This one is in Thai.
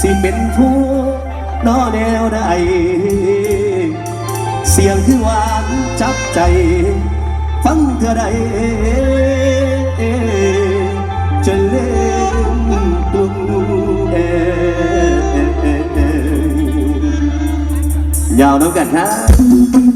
สิเป็นผู้นอแนวใดเสียงคือหวานจับใจ ฟังเธอใดจะเล่นกลุ่มเอยาวน้องกันครับ